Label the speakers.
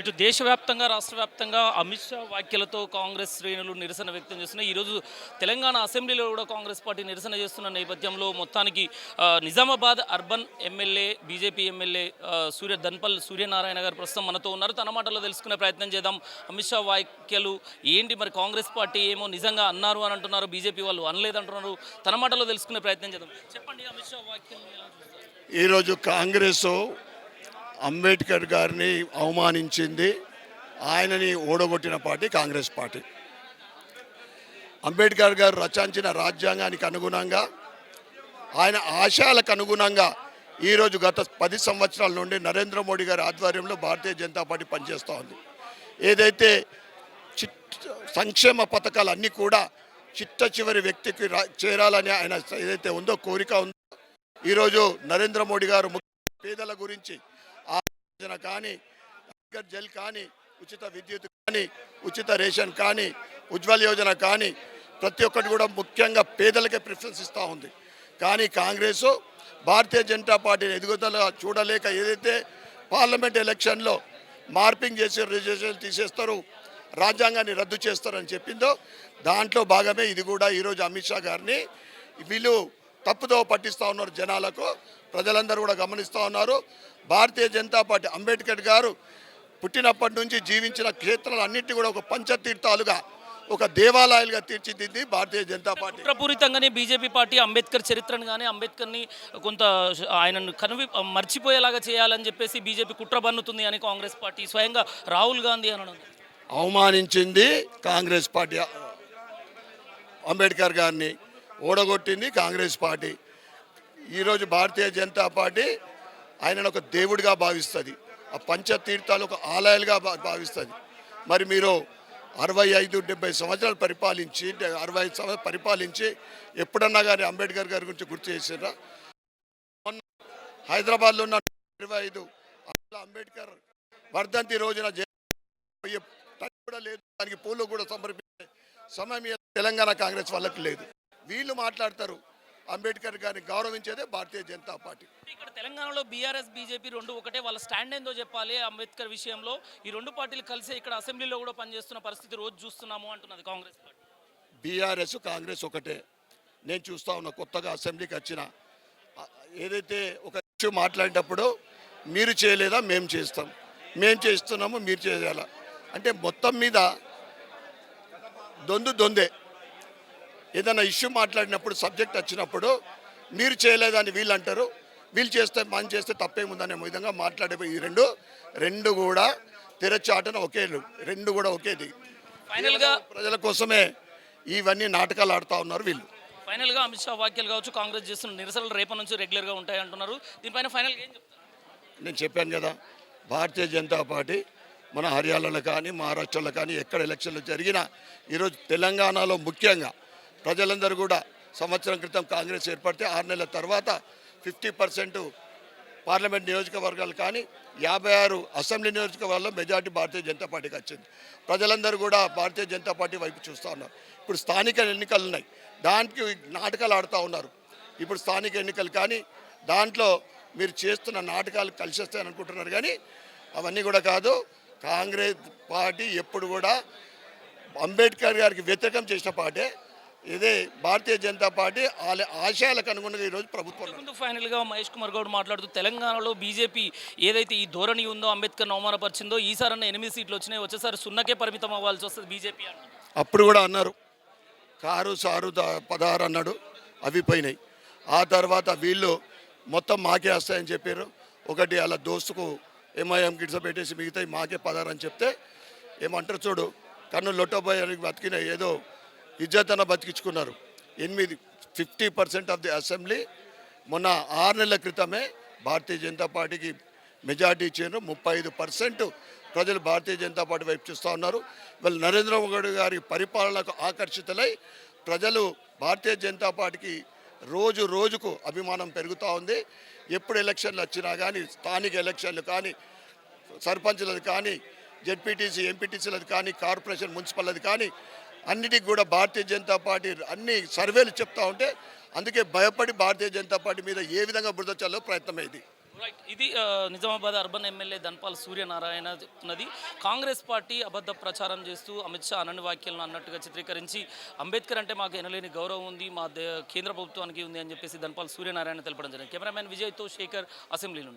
Speaker 1: ఇటు దేశవ్యాప్తంగా రాష్ట్ర వ్యాప్తంగా అమిత్ షా వ్యాఖ్యలతో కాంగ్రెస్ శ్రేణులు నిరసన వ్యక్తం చేస్తున్నాయి. ఈరోజు తెలంగాణ అసెంబ్లీలో కూడా కాంగ్రెస్ పార్టీ నిరసన చేస్తున్న నేపథ్యంలో మొత్తానికి Nizamabad urban MLA BJP MLA Surya Dhanpal Suryanarayana గారు ప్రస్తుతం మనతో ఉన్నారు. తన మాటలో తెలుసుకునే ప్రయత్నం చేద్దాం. అమిత్ షా వ్యాఖ్యలు ఏంటి మరి? కాంగ్రెస్ పార్టీ ఏమో నిజంగా అన్నారు అని అంటున్నారు. బీజేపీ వాళ్ళు అనలేదంటున్నారు. తన మాటలో తెలుసుకునే ప్రయత్నం చేద్దాం. చెప్పండి అమిత్ షా వ్యాఖ్యలు
Speaker 2: ఈరోజు కాంగ్రెస్ అంబేద్కర్ గారిని అవమానించింది. ఆయనని ఓడగొట్టిన పార్టీ కాంగ్రెస్ పార్టీ. అంబేద్కర్ గారు రచించిన రాజ్యాంగానికి అనుగుణంగా ఆయన ఆశయాలకు అనుగుణంగా ఈరోజు గత పది సంవత్సరాల నుండి నరేంద్ర మోడీ గారి ఆధ్వర్యంలో భారతీయ జనతా పార్టీ పనిచేస్తూ ఉంది. ఏదైతే చిట్ సంక్షేమ పథకాలు అన్నీ కూడా చిట్ట చివరి వ్యక్తికి రా- చేరాలని ఆయన ఏదైతే ఉందో కోరిక ఉందో ఈరోజు నరేంద్ర మోడీ గారు ముఖ్య పేదల గురించి కానీ అంబేద్కర్ జల్ కానీ ఉచిత విద్యుత్ కానీ ఉచిత రేషన్ కానీ ఉజ్వల్ యోజన కానీ ప్రతి ఒక్కటి కూడా ముఖ్యంగా పేదలకే ప్రిఫరెన్స్ ఇస్తూ ఉంది. కానీ కాంగ్రెస్ భారతీయ జనతా పార్టీని ఎదుగుదల చూడలేక ఏదైతే పార్లమెంట్ ఎలక్షన్లో మార్పింగ్ చేసి రిజర్వేషన్ తీసేస్తారు రాజ్యాంగాన్ని రద్దు చేస్తారని చెప్పిందో దాంట్లో భాగమే ఇది కూడా ఈరోజు అమిత్ షా గారిని వీళ్ళు తప్పుదో పట్టిస్తూ ఉన్నారు జనాలకు. ప్రజలందరూ కూడా గమనిస్తూ ఉన్నారు. భారతీయ జనతా పార్టీ అంబేద్కర్ గారు పుట్టినప్పటి నుంచి జీవించిన క్షేత్రాలు అన్నింటినీ కూడా ఒక పంచతీర్థాలుగా ఒక దేవాలయాలుగా తీర్చిదిద్ది భారతీయ జనతా పార్టీ.
Speaker 1: కుట్రపూరితంగానే బీజేపీ పార్టీ అంబేద్కర్ చరిత్రను కానీ అంబేద్కర్ని కొంత ఆయనను కనువి మర్చిపోయేలాగా చేయాలని చెప్పేసి బీజేపీ కుట్ర బన్నుతుంది అని కాంగ్రెస్ పార్టీ స్వయంగా రాహుల్ గాంధీ అనడం.
Speaker 2: అవమానించింది కాంగ్రెస్ పార్టీ. అంబేద్కర్ గారిని ఓడగొట్టింది కాంగ్రెస్ పార్టీ. ఈరోజు భారతీయ జనతా పార్టీ ఆయనను ఒక దేవుడిగా భావిస్తుంది. ఆ పంచతీర్థాలు ఒక ఆలయాలుగా భా- భావిస్తుంది. మరి మీరు అరవై ఐదు డెబ్బై సంవత్సరాలు పరిపాలించి అరవై ఐదు సంవత్సరాలు పరిపాలించి ఎప్పుడన్నా కానీ అంబేద్కర్ గారి గురించి గుర్తు చేసిర్రా? మొన్న హైదరాబాద్లో ఉన్న ఇరవై ఐదు అంబేద్కర్ వర్ధంతి రోజున కూడా లేదు దానికి పూలు కూడా సమర్పించే సమయం తెలంగాణ కాంగ్రెస్ వాళ్ళకి లేదు. వీళ్ళు మాట్లాడతారు. అంబేద్కర్ గారిని గౌరవించేదే భారతీయ జనతా పార్టీ.
Speaker 1: ఇక్కడ తెలంగాణలో బీఆర్ఎస్ బీజేపీ రెండు ఒకటే వాళ్ళ స్టాండ్ ఏందో చెప్పాలి అంబేద్కర్ విషయంలో. ఈ రెండు పార్టీలు కలిసి ఇక్కడ అసెంబ్లీలో కూడా పనిచేస్తున్న పరిస్థితి రోజు చూస్తున్నాము అంటున్నది కాంగ్రెస్ పార్టీ.
Speaker 2: బీఆర్ఎస్ కాంగ్రెస్ ఒకటే. నేను చూస్తా ఉన్నా కొత్తగా అసెంబ్లీకి వచ్చిన ఏదైతే ఒక ఇష్యూ మాట్లాడేటప్పుడు మీరు చేయలేదా మేము చేస్తాం. మేము చేస్తున్నాము మీరు చేయాలా. అంటే మొత్తం మీద దొందు దొందే. ఏదైనా ఇష్యూ మాట్లాడినప్పుడు సబ్జెక్ట్ వచ్చినప్పుడు మీరు చేయలేదని వీళ్ళు అంటారు వీళ్ళు చేస్తే మనం చేస్తే తప్పేముందనే విధంగా మాట్లాడే ఈ రెండు రెండు కూడా తెరచాటన ఒకే రెండు కూడా ఒకేది.
Speaker 1: ఫైనల్గా
Speaker 2: ప్రజల కోసమే ఇవన్నీ నాటకాలు ఆడుతూ ఉన్నారు వీళ్ళు.
Speaker 1: ఫైనల్గా అమిత్ షా వ్యాఖ్యలు కావచ్చు కాంగ్రెస్ చేస్తున్న నిరసనలు రేపటి నుంచి రెగ్యులర్గా ఉంటాయి అంటున్నారు దీనిపైన ఫైనల్గా ఏం చెప్తారు?
Speaker 2: నేను చెప్పాను కదా భారతీయ జనతా పార్టీ మన హర్యానాలో కానీ మహారాష్ట్రలో కానీ ఎక్కడ ఎలక్షన్లు జరిగినా ఈరోజు తెలంగాణలో ముఖ్యంగా ప్రజలందరూ కూడా సంవత్సరం క్రితం కాంగ్రెస్ ఏర్పడితే ఆరు నెలల తర్వాత ఫిఫ్టీ పర్సెంట్ పార్లమెంట్ నియోజకవర్గాలు కానీ యాభై ఆరు అసెంబ్లీ నియోజకవర్గాల్లో మెజార్టీ భారతీయ జనతా పార్టీకి వచ్చింది. ప్రజలందరూ కూడా భారతీయ జనతా పార్టీ వైపు చూస్తూ ఉన్నారు. ఇప్పుడు స్థానిక ఎన్నికలు ఉన్నాయి. దానికి నాటకాలు ఆడుతూ ఉన్నారు. ఇప్పుడు స్థానిక ఎన్నికలు కానీ దాంట్లో మీరు చేస్తున్న నాటకాలు కలిసేస్తాయని అనుకుంటున్నారు కానీ అవన్నీ కూడా కాదు. కాంగ్రెస్ పార్టీ ఎప్పుడు కూడా అంబేద్కర్ గారికి వ్యతిరేకం చేసిన పార్టీ ఇదే భారతీయ జనతా పార్టీ వాళ్ళ ఆశయాలకు అనుగుణంగా ఈరోజు ప్రభుత్వం
Speaker 1: ముందు ఫైనల్గా మహేష్ కుమార్ గౌడ్ మాట్లాడుతూ తెలంగాణలో బీజేపీ ఏదైతే ఈ ధోరణి ఉందో అంబేద్కర్ అవమానపరిచిందో ఈసారన్న ఎనిమిది సీట్లు వచ్చినాయి వచ్చేసారి సున్నకే పరిమితం అవ్వాల్సి వస్తుంది బీజేపీ
Speaker 2: అప్పుడు కూడా అన్నారు కారు సారు పదహారు అన్నాడు అవి పోయినాయి. ఆ తర్వాత వీళ్ళు మొత్తం మాకే వస్తాయని చెప్పారు. ఒకటి అలా దోస్తుకు ఎంఐఎం గిడ్స పెట్టేసి మిగతాయి మాకే పదహారు అని చెప్తే ఏమంటారు చూడు కన్ను లొట్టబోయానికి బతికిన ఏదో ఇజ్జతన బతికించుకున్నారు. ఎనిమిది fifty percent of the assembly మొన్న ఆరు నెలల క్రితమే భారతీయ జనతా పార్టీకి మెజార్టీ ఇచ్చారు. ముప్పై ఐదు పర్సెంట్ ప్రజలు భారతీయ జనతా పార్టీ వైపు చూస్తూ ఉన్నారు. వాళ్ళు నరేంద్ర మోడీ గారి పరిపాలనకు ఆకర్షితులై ప్రజలు భారతీయ జనతా పార్టీకి రోజు రోజుకు అభిమానం పెరుగుతూ ఉంది. ఎప్పుడు ఎలక్షన్లు వచ్చినా కానీ స్థానిక ఎలక్షన్లు కానీ సర్పంచ్లది కానీ జెడ్పీటీసీ ఎంపీటీసీలది కానీ కార్పొరేషన్ మున్సిపల్ది కానీ అన్నిటికి కూడా భారతీయ జనతా పార్టీ అన్ని సర్వేలు చెప్తా ఉంటే అందుకే భయపడి భారతీయ జనతా పార్టీ మీద ఏ విధంగా బురద చల్లో ప్రయత్నం అయింది
Speaker 1: రైట్ ఇది నిజామాబాద్ అర్బన్ ఎమ్మెల్యే ధన్పాల్ సూర్యనారాయణ చెప్తున్నది. కాంగ్రెస్ పార్టీ అబద్ధ ప్రచారం చేస్తూ అమిత్ షా అనని వ్యాఖ్యలను అన్నట్టుగా చిత్రీకరించి అంబేద్కర్ అంటే మాకు ఎనలేని గౌరవం ఉంది మా దే- కేంద్ర ప్రభుత్వానికి ఉంది అని చెప్పేసి ధన్పాల్ సూర్యనారాయణ తెలపడం జరిగింది. కెమెరామెన్ విజయ్తో శేఖర్ అసెంబ్లీలో